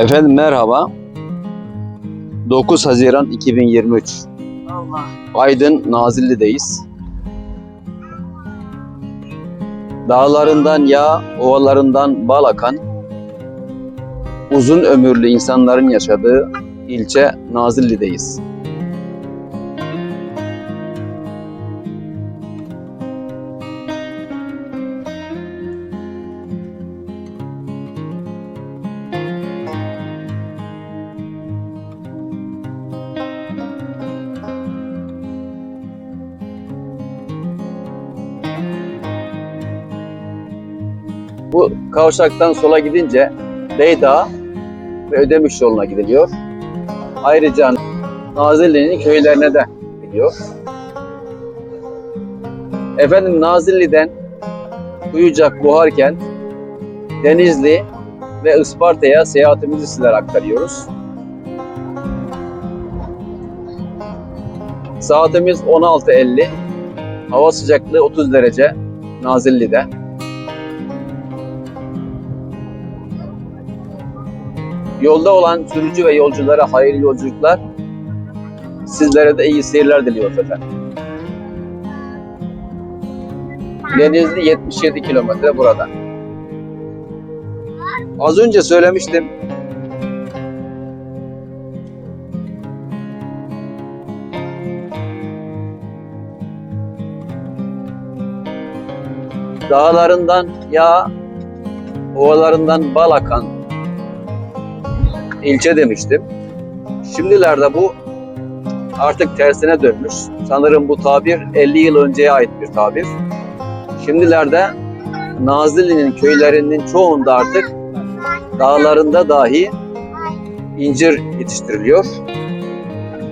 Efendim merhaba. 9 Haziran 2023. Allah. Aydın Nazilli'deyiz. Dağlarından yağ, ovalarından bal akan, uzun ömürlü insanların yaşadığı ilçe Nazilli'deyiz. Bu kavşaktan sola gidince Beydağ ve Ödemiş yoluna gidiliyor. Ayrıca Nazilli'nin köylerine de gidiyor. Efendim Nazilli'den Kuyucak, Buharkent, Denizli ve Isparta'ya seyahatimizi sizlere aktarıyoruz. Saatimiz 16.50. Hava sıcaklığı 30 derece Nazilli'de. Yolda olan sürücü ve yolculara hayırlı yolculuklar. Sizlere de iyi seyirler diliyoruz efendim. Denizli 77 kilometre burada. Az önce söylemiştim. Dağlarından yağ, ovalarından bal akan ilçe demiştim. Şimdilerde bu artık tersine dönmüş. Sanırım bu tabir 50 yıl önceye ait bir tabir. Şimdilerde Nazilli'nin köylerinin çoğunda artık dağlarında dahi incir yetiştiriliyor.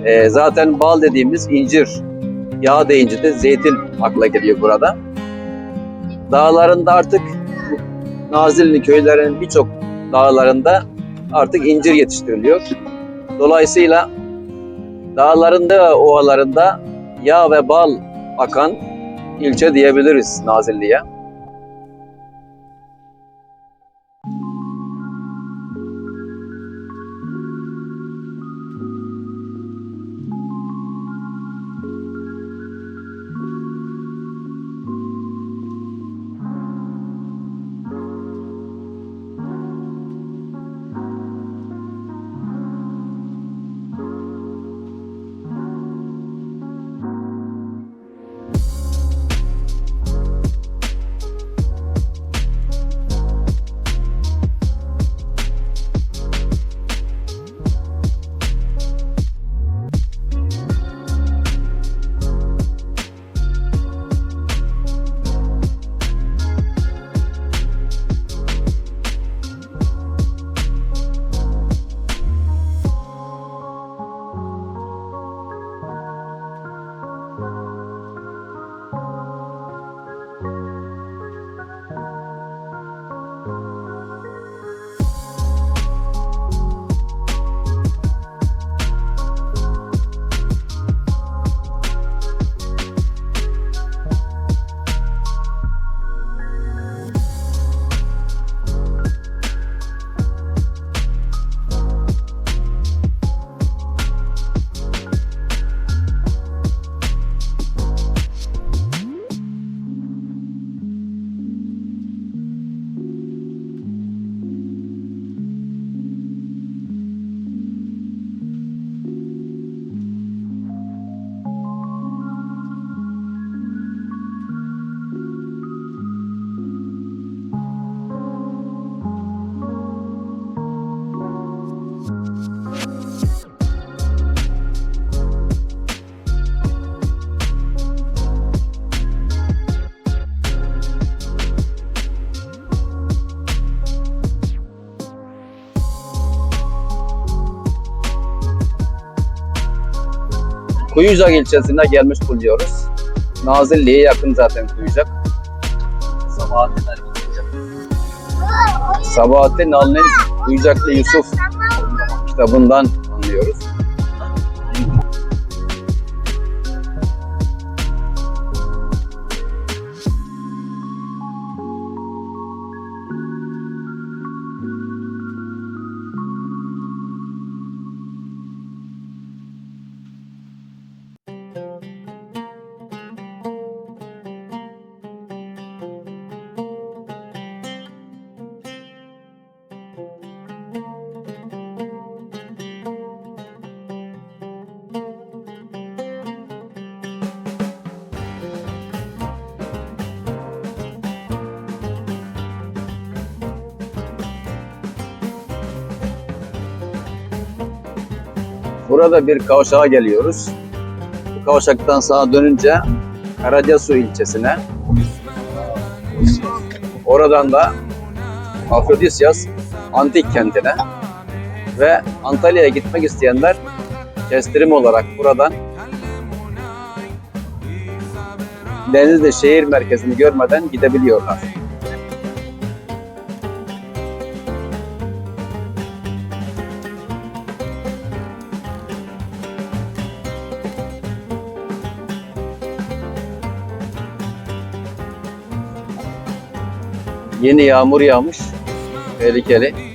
Ee, zaten bal dediğimiz incir, yağ deyince de zeytin akla geliyor burada. Dağlarında artık Nazilli köylerinin birçok dağlarında artık incir yetiştiriliyor. Dolayısıyla dağlarında ve ovalarında yağ ve bal akan ilçe diyebiliriz Nazilli'ye. Kuyucak ilçesine gelmiş bulunuyoruz. Nazilli'ye yakın zaten Kuyucak. Sabahattin. Sabahattin Ali'nin Kuyucaklı Yusuf kitabından Burada bir kavşağa geliyoruz. Kavşaktan sağa dönünce Karacasu ilçesine, oradan da Afrodisyas antik kentine ve Antalya'ya gitmek isteyenler kestirim olarak buradan Denizli şehir merkezini görmeden gidebiliyorlar. Yeni yağmur yağmış. Tehlikeli.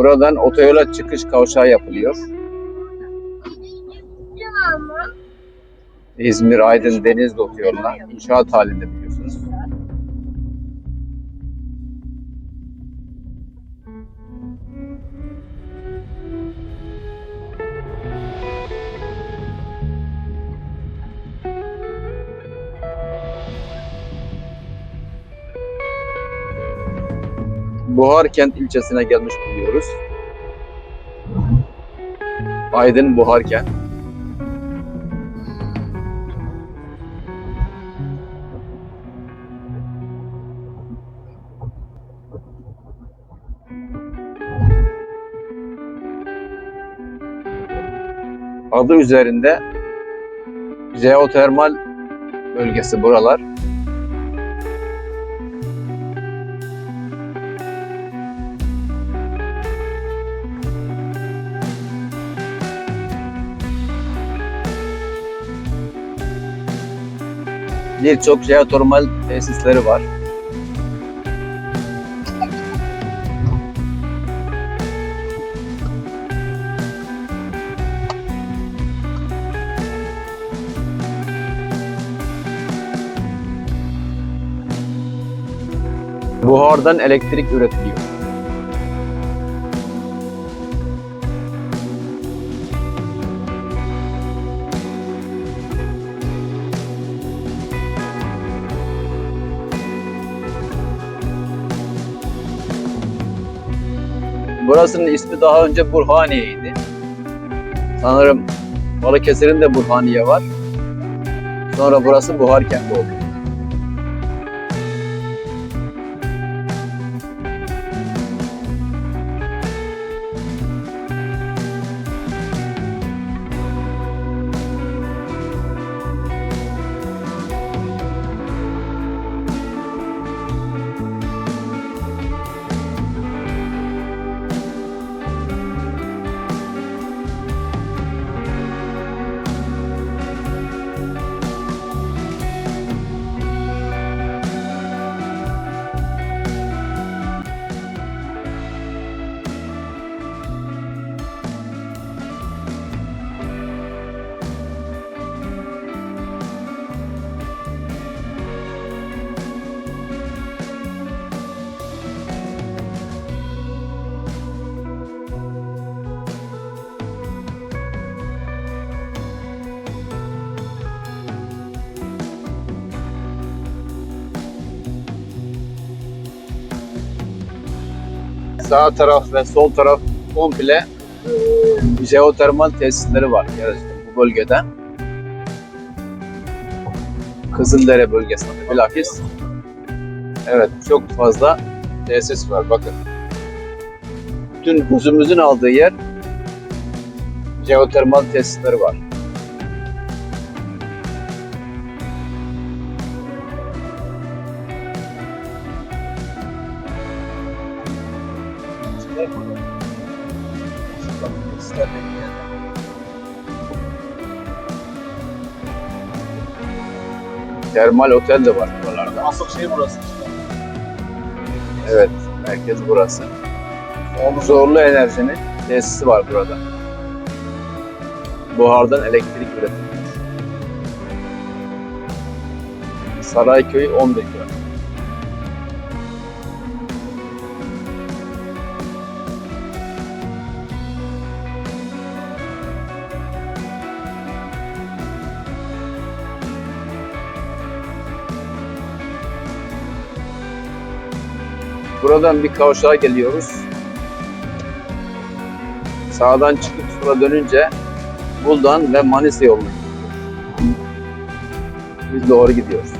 Buradan otoyola çıkış kavşağı yapılıyor. İzmir, Aydın, Denizli otoyoluna inşaat halinde Buharkent ilçesine gelmiş bulunuyoruz. Aydın Buharkent. Adı üzerinde jeotermal bölgesi buralar. Birçok jeotermal tesisleri var. Buhardan elektrik üretiliyor. Burasının ismi daha önce Burhaniye'ydi. Sanırım Balıkesir'in de Burhaniye var. Sonra burası Buhar oldu. Sağ taraf ve sol taraf komple jeotermal tesisleri var Gerçekten bu bölgede. Kızıldere bölgesinde bilakis. Evet çok fazla tesis var bakın. Bütün gözümüzün aldığı yer jeotermal tesisleri var. Termal otel de var buralarda. Asıl şey burası işte. Evet, merkez burası. Zorlu enerjinin tesisi var burada. Buhardan elektrik üretimi. Sarayköy 11 kilometre. Buradan bir kavşağa geliyoruz. Sağdan çıkıp sola dönünce Buldan ve Manisa yoluna gidiyoruz. Biz doğru gidiyoruz.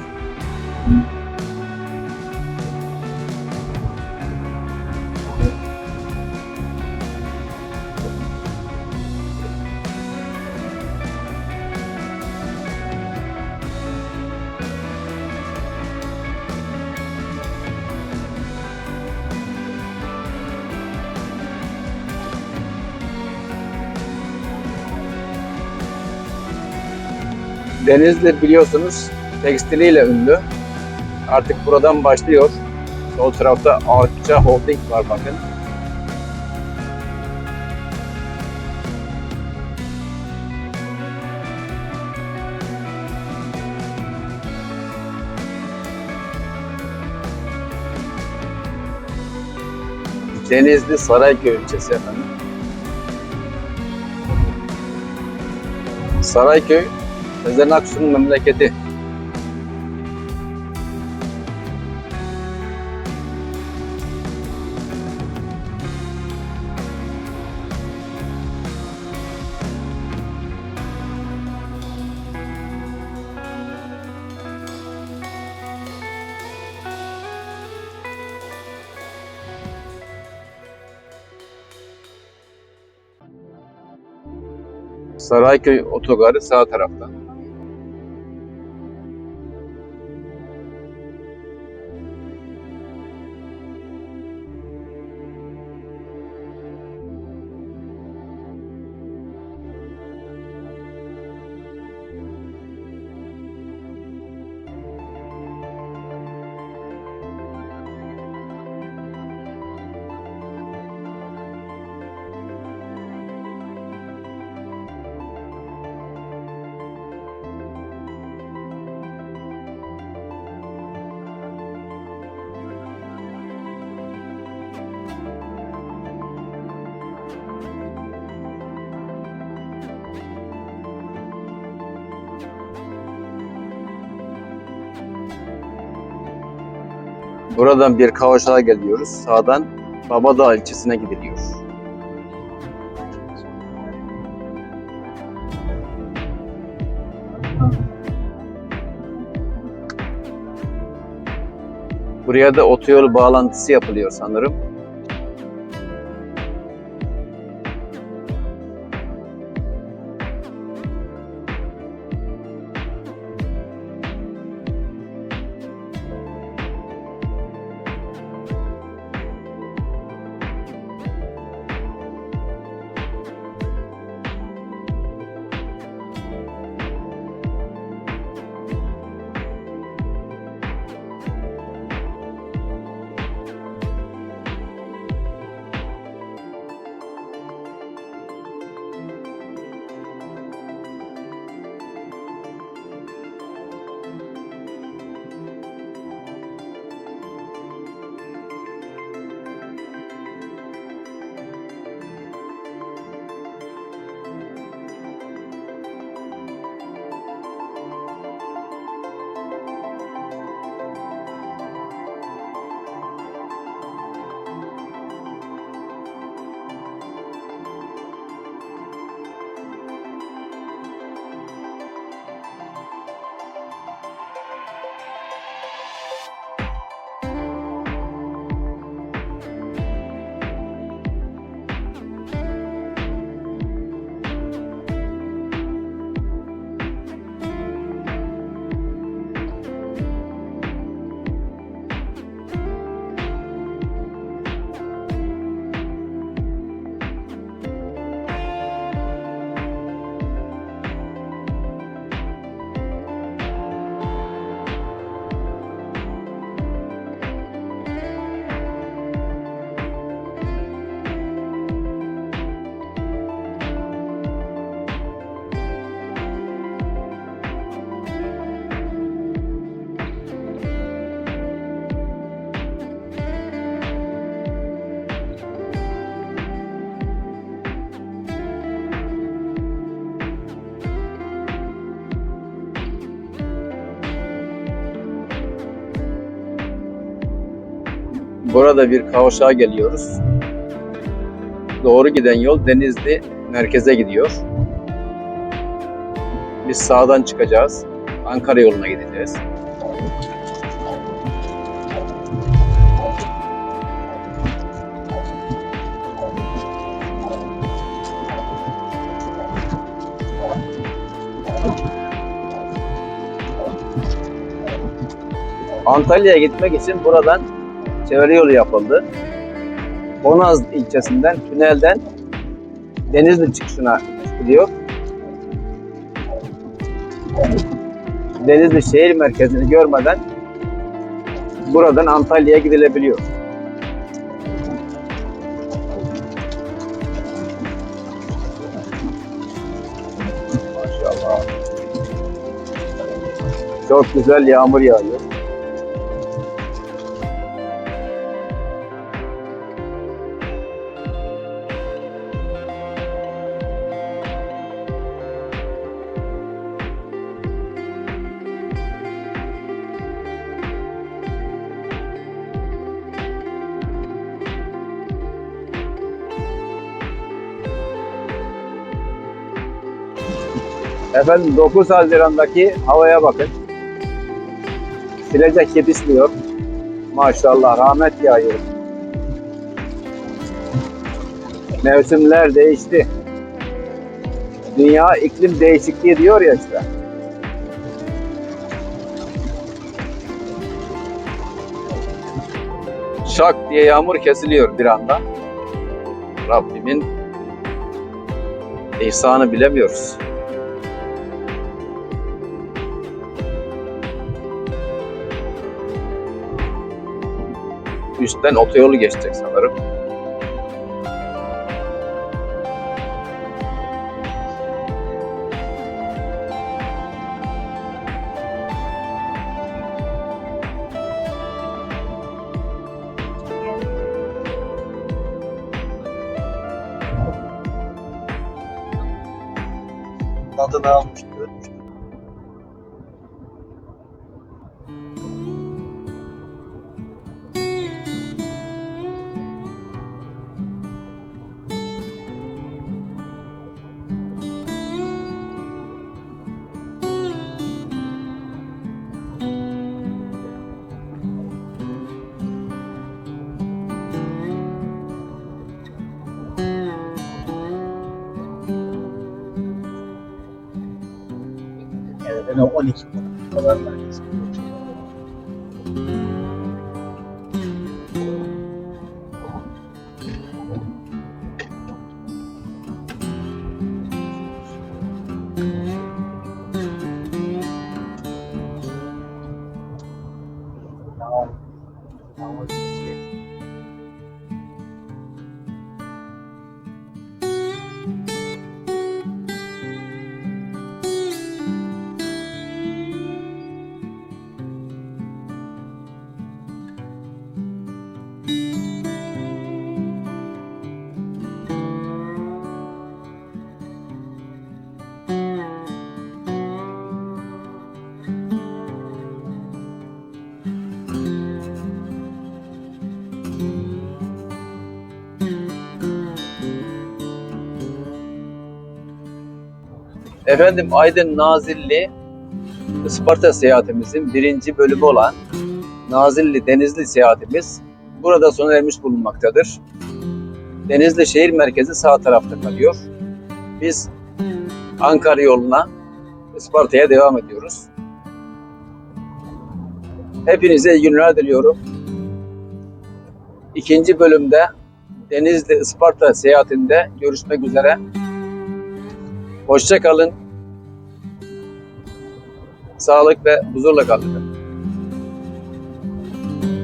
Denizli biliyorsunuz tekstiliyle ünlü. Artık buradan başlıyor. Sol tarafta Akça Holding var bakın. Denizli Sarayköy ilçesi efendim. Sarayköy Sezen Aksu'nun memleketi. Sarayköy otogarı sağ tarafta. Buradan bir kavşağa geliyoruz. Sağdan Babadağ ilçesine gidiliyor. Buraya da otoyol bağlantısı yapılıyor sanırım. Burada bir kavşağa geliyoruz. Doğru giden yol Denizli merkeze gidiyor. Biz sağdan çıkacağız. Ankara yoluna gideceğiz. Antalya'ya gitmek için buradan çevre yolu yapıldı. Bonaz ilçesinden, tünelden Denizli çıkışına çıkılıyor. Denizli şehir merkezini görmeden buradan Antalya'ya gidilebiliyor. Maşallah. Çok güzel yağmur yağıyor. Efendim 9 Haziran'daki havaya bakın. Silecek yetişmiyor. Maşallah rahmet yağıyor. Mevsimler değişti. Dünya iklim değişikliği diyor ya işte. Şak diye yağmur kesiliyor bir anda. Rabbimin ihsanı bilemiyoruz. Üstten otoyolu geçecek sanırım. buen equipo. Efendim Aydın Nazilli Isparta seyahatimizin birinci bölümü olan Nazilli Denizli seyahatimiz burada sona ermiş bulunmaktadır. Denizli şehir merkezi sağ tarafta kalıyor. Biz Ankara yoluna Isparta'ya devam ediyoruz. Hepinize iyi günler diliyorum. İkinci bölümde Denizli Isparta seyahatinde görüşmek üzere. Hoşça kalın. Sağlık ve huzurla kalın.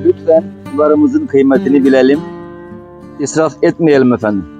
Lütfen sularımızın kıymetini bilelim. İsraf etmeyelim efendim.